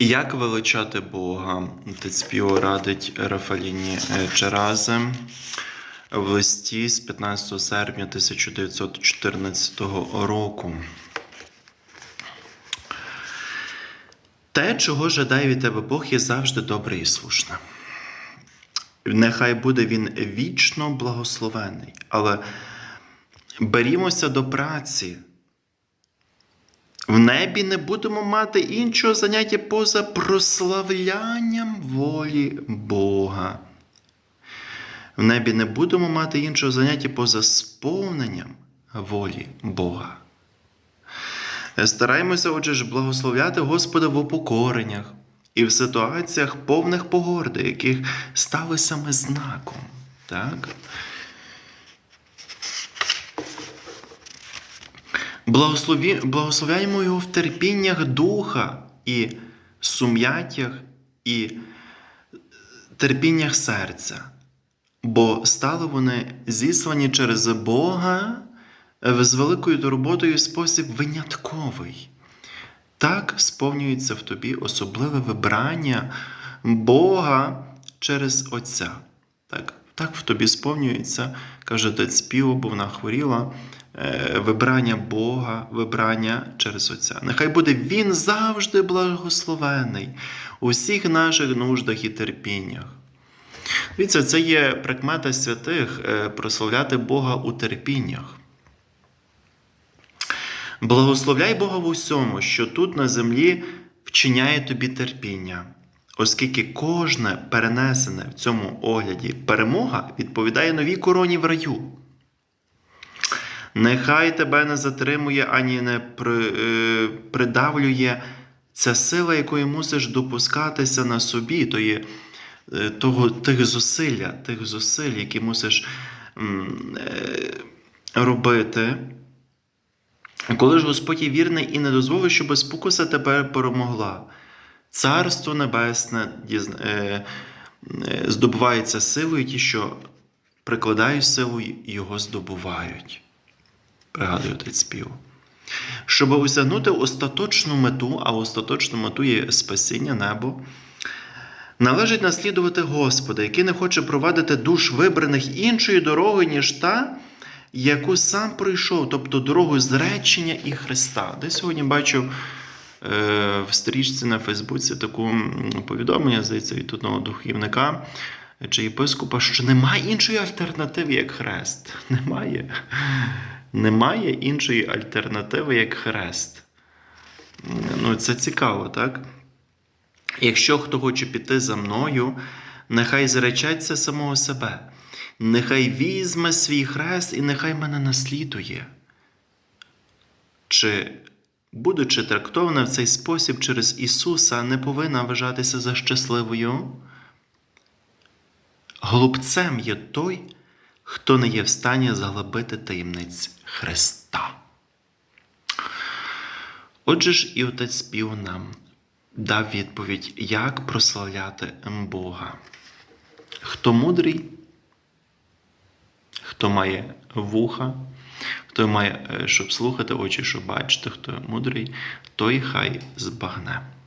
Як величати Бога? Тецпіо радить Рафаліні е, в листі з 15 серпня 1914 року. Те, чого жадає від тебе Бог, є завжди добре і слушне. Нехай буде він вічно благословений, але берімося до праці. В небі не будемо мати іншого заняття поза прославлянням волі Бога. В небі не будемо мати іншого заняття поза сповненням волі Бога. Стараємося, отже ж, благословляти Господа в упокореннях і в ситуаціях повних погорди, яких стали саме знаком. Так? Благослові... Благословляємо його в терпіннях духа і сум'яттях і терпіннях серця, бо стали вони зіслані через Бога з великою турботою в спосіб винятковий. Так сповнюється в тобі особливе вибрання Бога через Отця. Так, так в тобі сповнюється, каже отець Піо, бо вона хворіла, е, вибрання Бога, вибрання через Отця. Нехай буде Він завжди благословений у всіх наших нуждах і терпіннях. Дивіться, це є прикмета святих е, прославляти Бога у терпіннях. Благословляй Бога в усьому, що тут на землі вчиняє тобі терпіння, оскільки кожне перенесене в цьому огляді перемога відповідає новій короні в раю. Нехай тебе не затримує ані не при, е, придавлює ця сила, якої мусиш допускатися на собі, то е, того, тих зусилля, тих зусиль, які мусиш е, робити. Коли ж Господь є вірний і не дозволить, щоб спокуса тебе перемогла, Царство Небесне е, е, здобувається силою, ті, що прикладають силу, його здобувають. Пригадую отець спів. Щоб осягнути остаточну мету, а остаточну мету є спасіння небо, належить наслідувати Господа, який не хоче провадити душ вибраних іншою дорогою, ніж та, яку сам пройшов, тобто дорогу зречення і Христа. Де сьогодні бачив е, в стрічці на Фейсбуці таку повідомлення, здається, від одного духовника чи єпископа, що немає іншої альтернативи, як хрест. Немає. Немає іншої альтернативи, як хрест. Ну, це цікаво, так? Якщо хто хоче піти за мною, нехай зречеться самого себе, нехай візьме свій хрест і нехай мене наслідує. Чи, будучи трактована в цей спосіб через Ісуса, не повинна вважатися за щасливою? Голубцем є той, хто не є в стані заглибити таємниць Христа. Отже ж, і отець спів нам дав відповідь, як прославляти Бога. Хто мудрий, хто має вуха, хто має, е, щоб слухати очі, щоб бачити, хто мудрий, той хай збагне.